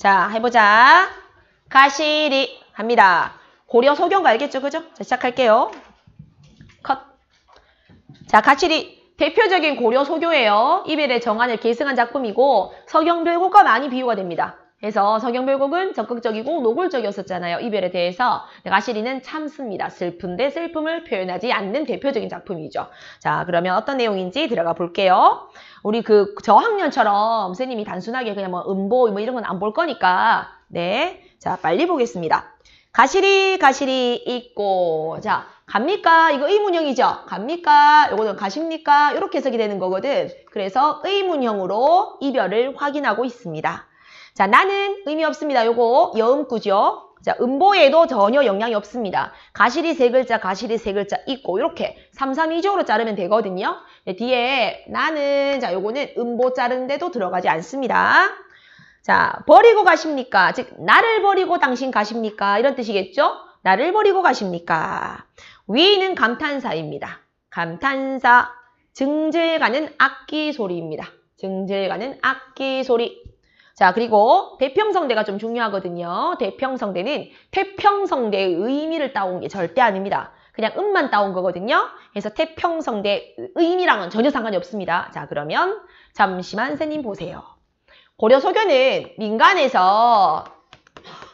자, 해보자. 가시리 합니다. 고려 소경 알겠죠? 그죠? 자, 시작할게요. 컷. 자, 가시리. 대표적인 고려 소교예요. 이별의 정안을 계승한 작품이고 서경별곡과 많이 비유가 됩니다. 그래서 서경별곡은 적극적이고 노골적이었었잖아요. 이별에 대해서 가시리는 참습니다. 슬픈데 슬픔을 표현하지 않는 대표적인 작품이죠. 자, 그러면 어떤 내용인지 들어가 볼게요. 우리 그 저학년처럼 선생님이 단순하게 그냥 뭐 음보 뭐 이런 건 안 볼 거니까 네. 자, 빨리 보겠습니다. 가시리 가시리 있고 자 갑니까? 이거 의문형이죠. 갑니까? 요거는 가십니까? 이렇게 해석이 되는 거거든. 그래서 의문형으로 이별을 확인하고 있습니다. 자 나는 의미 없습니다. 요거 여음구죠. 자 음보에도 전혀 영향이 없습니다. 가시리 세 글자 가시리 세 글자 있고 이렇게 3, 3, 2조로 자르면 되거든요. 네, 뒤에 나는 자 요거는 음보 자르는데도 들어가지 않습니다. 자, 버리고 가십니까? 즉, 나를 버리고 당신 가십니까? 이런 뜻이겠죠? 나를 버리고 가십니까? 위는 감탄사입니다. 감탄사, 증질가는 악기 소리입니다. 증질가는 악기 소리. 자, 그리고 대평성대가 좀 중요하거든요. 대평성대는 태평성대의 의미를 따온 게 절대 아닙니다. 그냥 음만 따온 거거든요. 그래서 태평성대 의미랑은 전혀 상관이 없습니다. 자, 그러면 잠시만 선생님 보세요. 고려 소교는 민간에서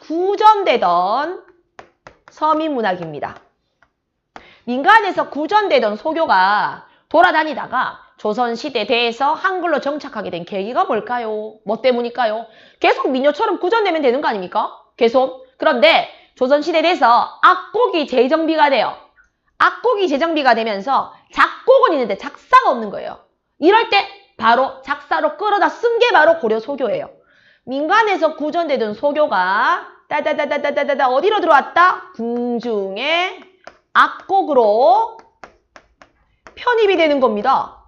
구전되던 서민 문학입니다. 민간에서 구전되던 소교가 돌아다니다가 조선시대 대에서 한글로 정착하게 된 계기가 뭘까요? 뭐 때문일까요? 계속 민요처럼 구전되면 되는 거 아닙니까? 계속. 그런데 조선시대 대에서 악곡이 재정비가 돼요. 악곡이 재정비가 되면서 작곡은 있는데 작사가 없는 거예요. 이럴 때 바로 작사로 끌어다 쓴 게 바로 고려 소교예요. 민간에서 구전되던 소교가 따다다다다다다 어디로 들어왔다? 궁중의 악곡으로 편입이 되는 겁니다.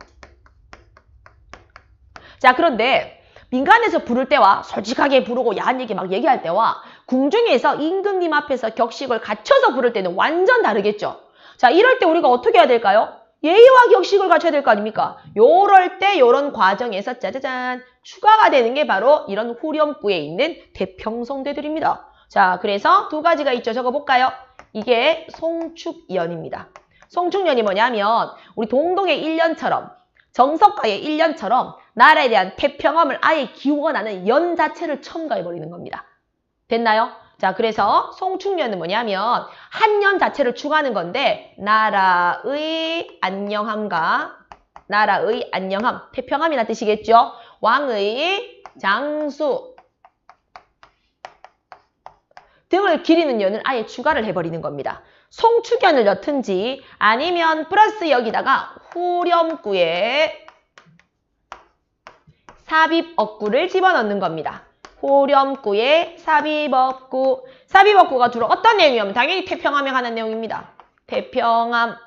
자 그런데 민간에서 부를 때와 솔직하게 부르고 야한 얘기 막 얘기할 때와 궁중에서 임금님 앞에서 격식을 갖춰서 부를 때는 완전 다르겠죠. 자 이럴 때 우리가 어떻게 해야 될까요? 예의와 격식을 갖춰야 될 거 아닙니까? 요럴 때 요런 과정에서 짜자잔 추가가 되는 게 바로 이런 후렴구에 있는 대평성대들입니다. 자, 그래서 두 가지가 있죠. 적어볼까요? 이게 송축연입니다. 송축연이 뭐냐면 우리 동동의 1년처럼 정석가의 1년처럼 나라에 대한 태평함을 아예 기원하는 연 자체를 첨가해버리는 겁니다. 됐나요? 자, 그래서 송축년은 뭐냐면 한 년 자체를 추가하는 건데 나라의 안녕함과 나라의 안녕함, 태평함이란 뜻이겠죠. 왕의 장수 등을 기리는 연을 아예 추가를 해버리는 겁니다. 송축연을 넣든지 아니면 플러스 여기다가 후렴구에 삽입어구를 집어넣는 겁니다. 호렴구에 삽입어구. 삽입어구가 주로 어떤 내용이냐면 당연히 태평함에 관한 내용입니다. 태평함.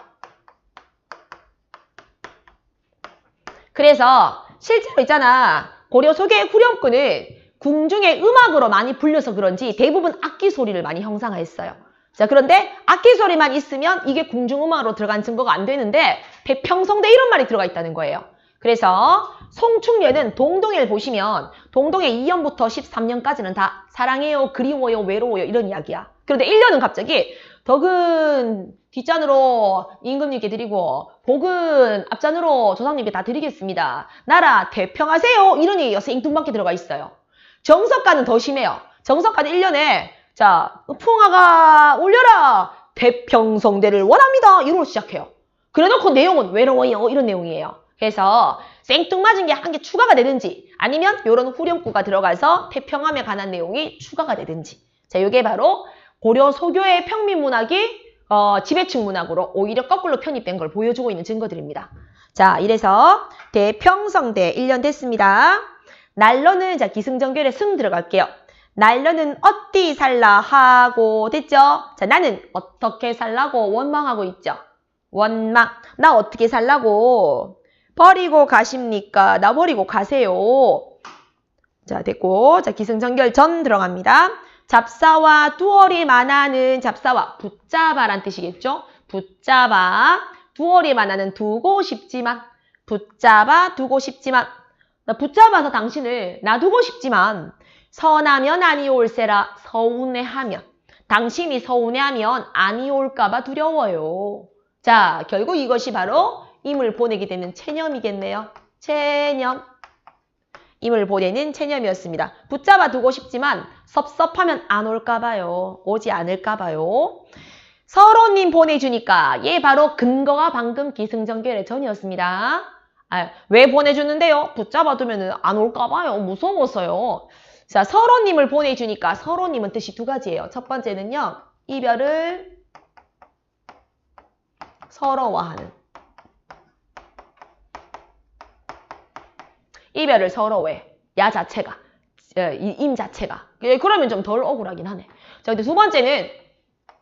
그래서 실제로 있잖아. 고려 소개의 후렴구는 궁중의 음악으로 많이 불려서 그런지 대부분 악기 소리를 많이 형상화했어요. 자, 그런데 악기 소리만 있으면 이게 궁중음악으로 들어간 증거가 안 되는데 대평성대 이런 말이 들어가 있다는 거예요. 그래서 송충예는 동동을 보시면 동동의 2년부터 13년까지는 다 사랑해요, 그리워요, 외로워요 이런 이야기야. 그런데 1년은 갑자기 덕은 뒷잔으로 임금님께 드리고 복은 앞잔으로 조상님께 다 드리겠습니다. 나라 대평하세요 이런 얘기가 생뚱맞게 들어가 있어요. 정석가는 더 심해요. 정석가는 1년에 자 풍화가 울려라 대평성대를 원합니다 이러고 시작해요. 그래놓고 내용은 외로워요 이런 내용이에요. 그래서 생뚱맞은 게 한 개 추가가 되든지 아니면 이런 후렴구가 들어가서 태평함에 관한 내용이 추가가 되든지 자 이게 바로 고려 소교의 평민문학이 어, 지배층 문학으로 오히려 거꾸로 편입된 걸 보여주고 있는 증거들입니다. 자 이래서 대평성대 1년 됐습니다. 날로는 자 기승전결에 승 들어갈게요. 날로는 어디 살라 하고 됐죠? 자 나는 어떻게 살라고 원망하고 있죠. 원망 나 어떻게 살라고 버리고 가십니까? 나 버리고 가세요. 자, 됐고. 자, 기승전결 전 들어갑니다. 잡사와 두얼이 만하는 잡사와 붙잡아란 뜻이겠죠? 붙잡아. 두얼이 만하는 두고 싶지만. 붙잡아 두고 싶지만. 나 붙잡아서 당신을 놔두고 싶지만 선하면 아니 올세라 서운해하면 당신이 서운해하면 아니 올까봐 두려워요. 자, 결국 이것이 바로 임을 보내게 되는 체념이겠네요. 체념. 임을 보내는 체념이었습니다. 붙잡아 두고 싶지만 섭섭하면 안 올까봐요. 오지 않을까봐요. 서로님 보내주니까 얘 바로 근거가 방금 기승전결의 전이었습니다. 아, 왜 보내주는데요? 붙잡아 두면 안 올까봐요. 무서워서요. 자, 서로님을 보내주니까 서로님은 뜻이 두 가지예요. 첫 번째는요. 이별을 서러워하는. 이별을 서러워해. 야 자체가. 임 자체가. 예, 그러면 좀 덜 억울하긴 하네. 자, 근데 두 번째는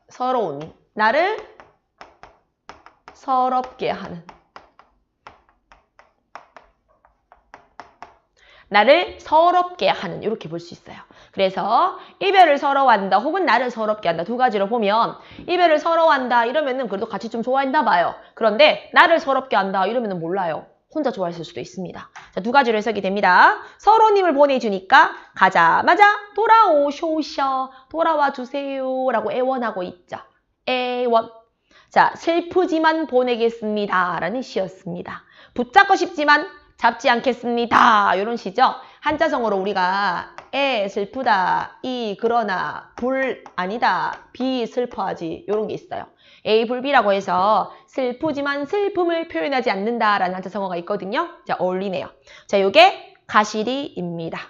서러운. 나를 서럽게 하는. 나를 서럽게 하는 이렇게 볼 수 있어요. 그래서 이별을 서러워한다 혹은 나를 서럽게 한다 두 가지로 보면 이별을 서러워한다 이러면은 그래도 같이 좀 좋아한다 봐요. 그런데 나를 서럽게 한다 이러면은 몰라요. 혼자 좋아했을 수도 있습니다. 자, 두 가지로 해석이 됩니다. 서로님을 보내주니까 가자마자 돌아오쇼셔 돌아와 주세요 라고 애원하고 있죠. 애원. 자, 슬프지만 보내겠습니다. 라는 시였습니다. 붙잡고 싶지만 잡지 않겠습니다. 이런 시죠. 한자성어로 우리가 애 슬프다, 이 그러나, 불 아니다, 비 슬퍼하지 이런 게 있어요. A 불비라고 해서 슬프지만 슬픔을 표현하지 않는다라는 한자성어가 있거든요. 자, 어울리네요. 자, 요게 가시리입니다.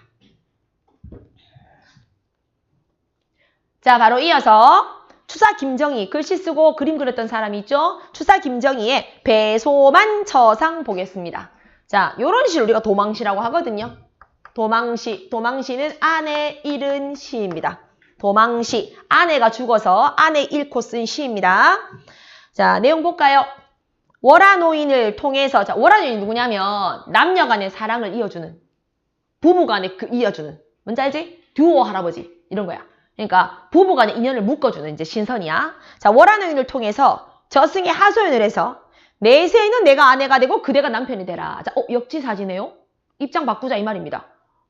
자, 바로 이어서 추사 김정희 글씨 쓰고 그림 그렸던 사람이 있죠. 추사 김정희의 배소만 처상 보겠습니다. 자, 요런 시를 우리가 도망시라고 하거든요. 도망시, 도망시는 아내 잃은 시입니다. 도망시, 아내가 죽어서 아내 잃고 쓴 시입니다. 자, 내용 볼까요? 월화노인을 통해서, 자, 월화노인이 누구냐면 남녀 간의 사랑을 이어주는, 부부 간의 그 이어주는, 뭔지 알지? 듀오 할아버지, 이런 거야. 그러니까 부부 간의 인연을 묶어주는 이제 신선이야. 자, 월화노인을 통해서 저승에 하소연을 해서 내세에는 내가 아내가 되고 그대가 남편이 되라. 자, 어, 역지사지네요? 입장 바꾸자 이 말입니다.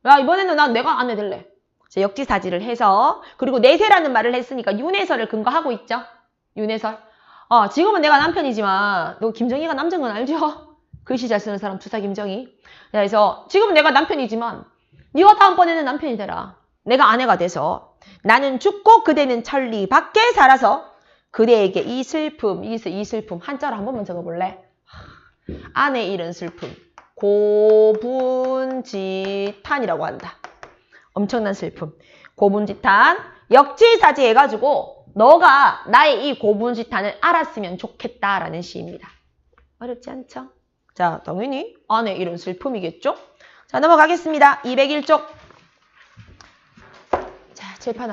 야, 이번에는 난 내가 아내 될래. 자, 역지사지를 해서 그리고 내세라는 말을 했으니까 윤회설을 근거하고 있죠. 윤회설. 어, 지금은 내가 남편이지만 너 김정희가 남자인 건 알죠? 글씨 잘 쓰는 사람 투사 김정희. 자, 그래서 지금은 내가 남편이지만 네가 다음번에는 남편이 되라. 내가 아내가 돼서 나는 죽고 그대는 천리 밖에 살아서 그대에게 이 슬픔, 이, 슬- 이 슬픔 한자로 한 번만 적어볼래? 아내 잃은 슬픔, 고분지탄이라고 한다. 엄청난 슬픔. 고분지탄, 역지사지 해가지고 너가 나의 이 고분지탄을 알았으면 좋겠다라는 시입니다. 어렵지 않죠? 자, 당연히 아내 잃은 슬픔이겠죠? 자, 넘어가겠습니다. 201쪽. 자, 칠판 한번